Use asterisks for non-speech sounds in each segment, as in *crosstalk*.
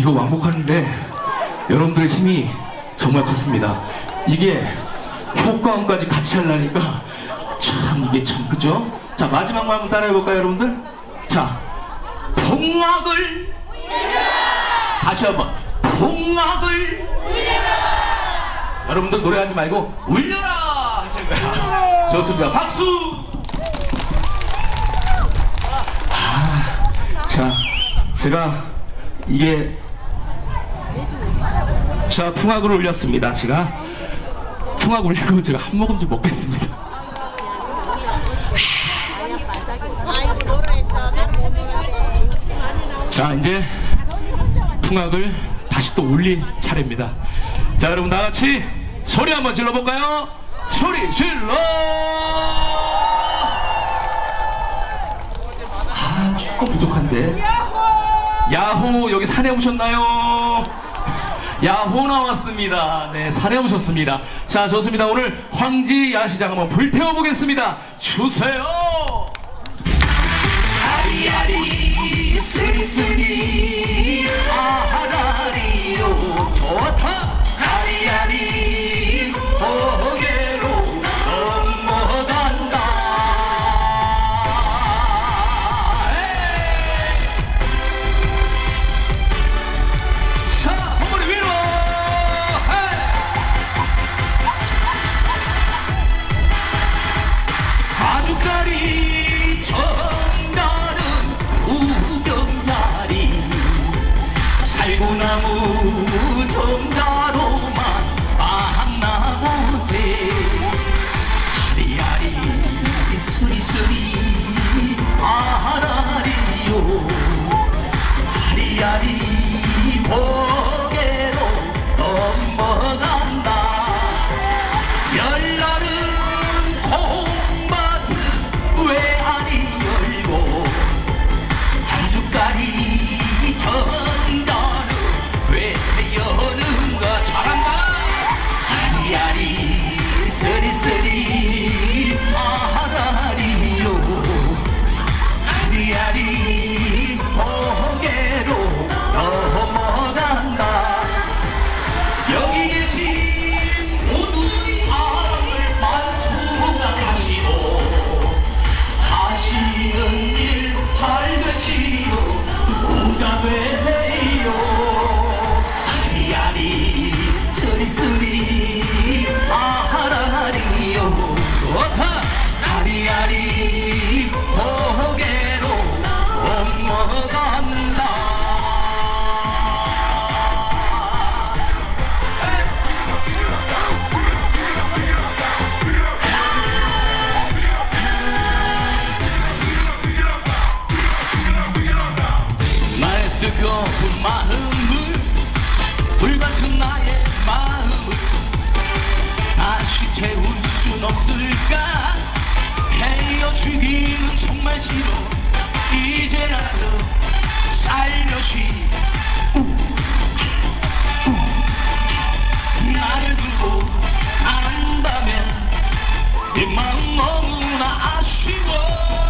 이거 왕복하는데 여러분들의 힘이 정말 컸습니다. 이게 효과음까지 같이 하려니까 참 이게 참 그죠? 자 마지막만 한번 따라해볼까요 여러분들? 자 풍악을 다시 한번 풍악을 여러분들 노래하지 말고 울려라 하시는 거야. *laughs* 좋습니다. 박수. 아, 자 제가 이게 자 풍악을 올렸습니다. 제가 풍악 올리고 제가 한 모금 좀 먹겠습니다. 자 이제 풍악을 다시 또 올릴 차례입니다. 자 여러분 다 같이 소리 한번 질러볼까요? 소리 질러! 아 조금 부족한데. 야호 여기 산에 오셨나요? 야호 나왔습니다. 네 산에 오셨습니다. 자 좋습니다. 오늘 황지 야시장 한번 불태워 보겠습니다. 주세요. 아리아리 쓰리쓰리 아라리요 좋다 아리아리 순 없을까? 헤어지기는 정말 싫어. 이제라도 살며시 나를 두고 안다면 내 마음 너무나 아쉬워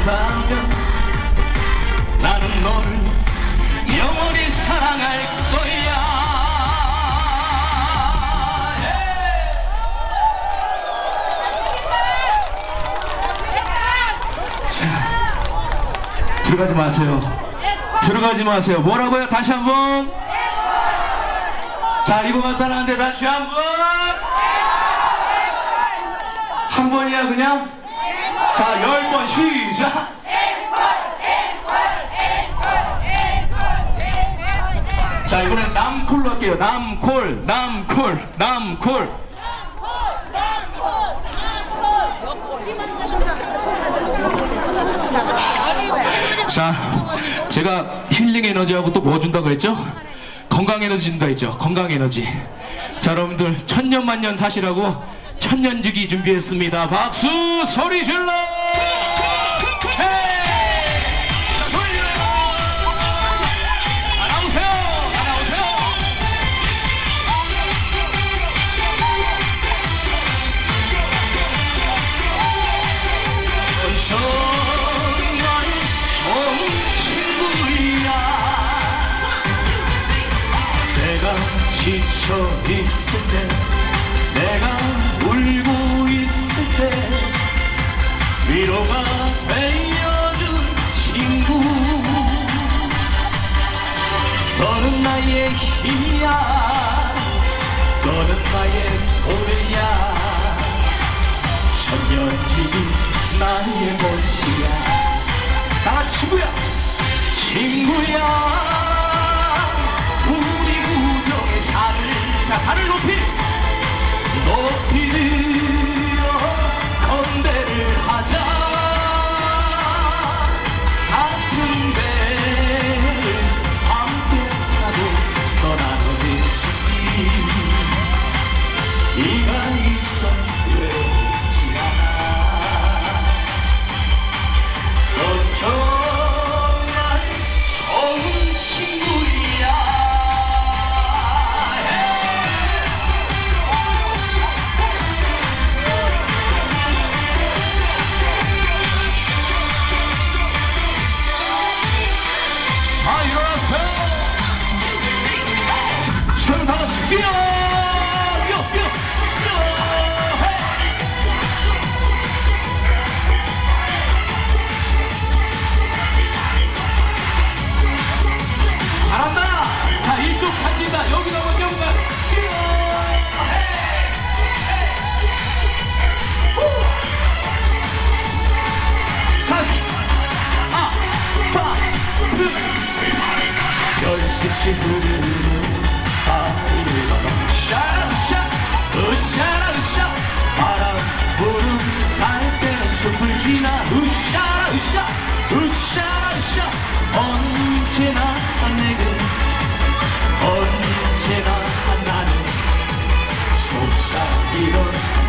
한다면 나는 너를 영원히 사랑할 거야. 자, 들어가지 마세요. 들어가지 마세요. 뭐라고요? 다시 한번. 자 이거 간단한데 다시 한번. 한 번이야 그냥 자 열 번 시작. 자 이번엔 남콜로 할게요. 남콜 남콜 남콜 자 제가 힐링 에너지하고 또 뭐 준다고 했죠? 건강 에너지 준다 했죠? 건강 에너지. 자 여러분들 천년만년 사시라고 천년주기 준비했습니다. 박수 소리 질러! 내가 지쳐 있을 때 내가 위로가 되어준 친구. 너는 나의 힘이야 너는 나의 노래야. 천년지기 나의 멋이야. 다같이 친구야. 친구야. 우리 우정의 잔을 자 잔을 높이 높이 들 지나 으샤라으샤 으샤라으샤 언제나 내게 언제나 나는 속삭이던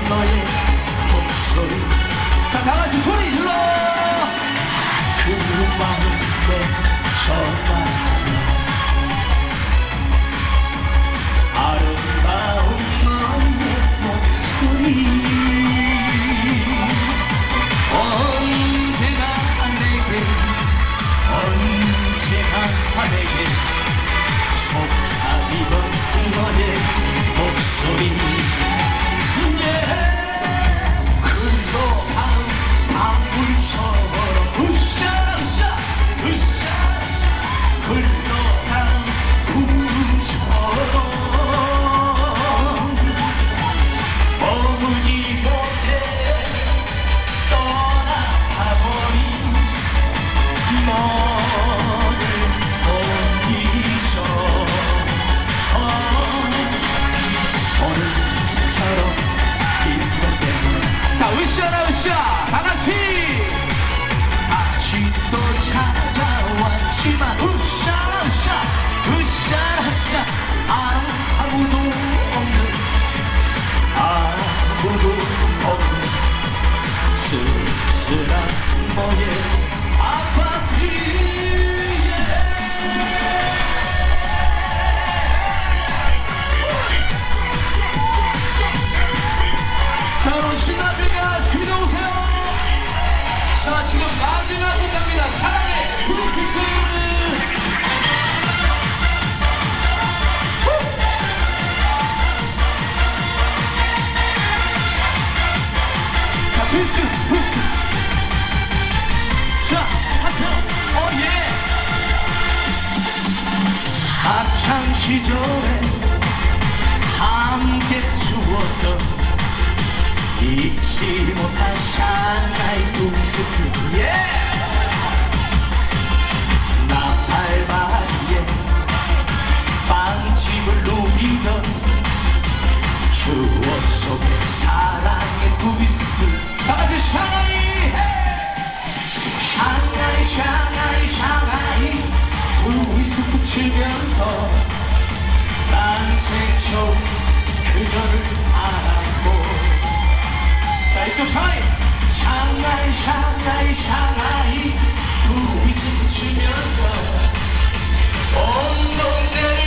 너의 목소리 자 다같이 소리 질러! 그 마음에 전 너의 목소 으쌰 아무도 없는 아무도 없는 쓸쓸한 너의 아파트 학창 시절에 함께 추었던 잊지 못할 샹하이 트위스트. 예! 나팔바리에 빵집을 누비던 추억 속의 사랑의 트위스트. 다같이 샹하 스치면서 난세초 그녀를 알았고. 자 이쪽 샤이. 샹하이 샹하이 샹하이. 둘이 스치면서 온 동네를